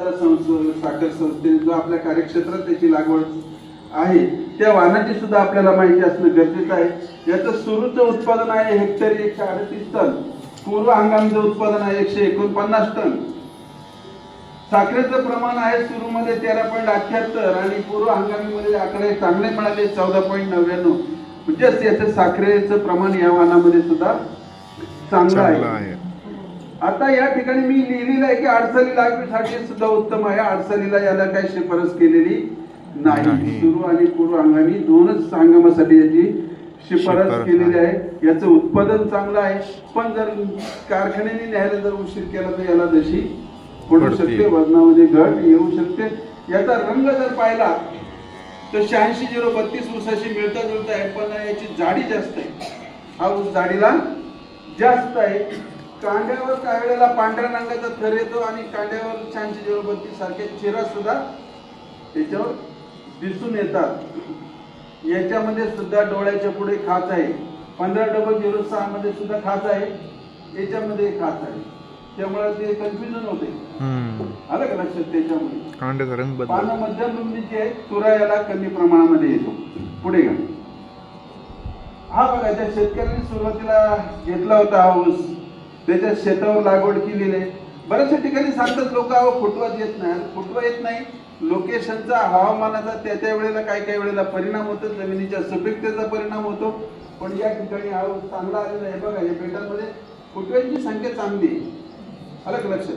साखर संस्थेने जो आपल्या कार्यक्षेत्रात त्याची लागवड आहे त्या वाहनाची सुद्धा आपल्याला माहिती असणं गरजेचं आहे. याचं सुरूचं उत्पादन आहे हेक्टरी एकशे अडतीस टन पूर्व हंगामचं उत्पादन आहे एकशे एकोणपन्नास टन. साखरेचं प्रमाण आहे सुरूमध्ये तेरा पॉईंट अठ्याहत्तर आणि पूर्व हंगामीमध्ये आकडे चांगले मिळाले चौदा पॉईंट नव्याण्णव. म्हणजेच याचं साखरेचं प्रमाण या वाहनामध्ये सुद्धा चांगलं आहे. आता या ठिकाणी मी लिहिलेलं आहे की अडचणी लागवीसाठी सुद्धा उत्तम आहे. अडचणीला याला काही शिफारस केलेली नाही. सुरू आणि पूर्व हंगामी दोनच हंगामासाठी याची शिफारस केलेली आहे. याचं उत्पादन चांगलं आहे. पण जर कारखान्याने न्यायला जर उशीर केला तर याला जशी पडू. शकते. वजनामध्ये घट येऊ शकते. याचा रंग जर पाहिला तर शहाऐंशी झिरो बत्तीस ऊसाशी मिळता जुळता आहे पण याची जाडी जास्त आहे. हा ऊस जाडीला जास्त आहे. कांड्यावर काही वेळेला पांढऱ्या रंगाचा थर येतो आणि कांड्यावर झिरो बत्तीस सारखे चिरा सुद्धा त्याच्यावर दिसून येतात. याच्यामध्ये सुद्धा डोळ्याच्या पुढे खाच आहे. पंधरा डबल झिरो सहा मध्ये सुद्धा खाच आहे. याच्यामध्ये खाच आहे. त्यामुळे ते कन्फ्युजन होते. आलं का लक्षात त्याच्यामध्ये? कांड्याचा रंग बदल पानं मध्यम रुंदीची आहे तुरा याला कमी प्रमाणामध्ये येतो. पुढे घ्या. हा बघा त्या शेतकऱ्यांनी सुरुवातीला घेतला होता हा ऊस. त्याच्या शेतावर लागवड केलेली आहे. बऱ्याचशा ठिकाणी सांगतात लोक अहो फुटवाच येत नाही. फुटवा येत नाही. लोकेशनचा हवामानाचा त्या त्या वेळेला काही काही वेळेला परिणाम होतो. जमिनीच्या सुपीकतेचा परिणाम होतो. पण या ठिकाणी हा चांगला आलेला आहे. बघा या बेटांमध्ये फुटव्यांची संख्या चांगली आहे. अलग लक्षात?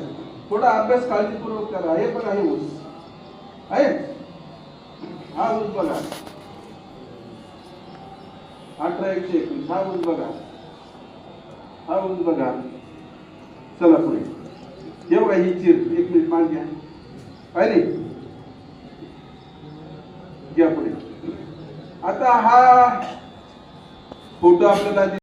थोडा अभ्यास काळजीपूर्वक करा. हे बघा हे ऊस. आहे? हा ऊस बघा. अठरा एकशे एकवीस. हा ऊस बघा. हा ऊस बघा. चला पुढे. हे बघा ही चीर एक मिनिट मान घ्या पाहिली घ्या पुढे. आता हा फोटो आपल्याला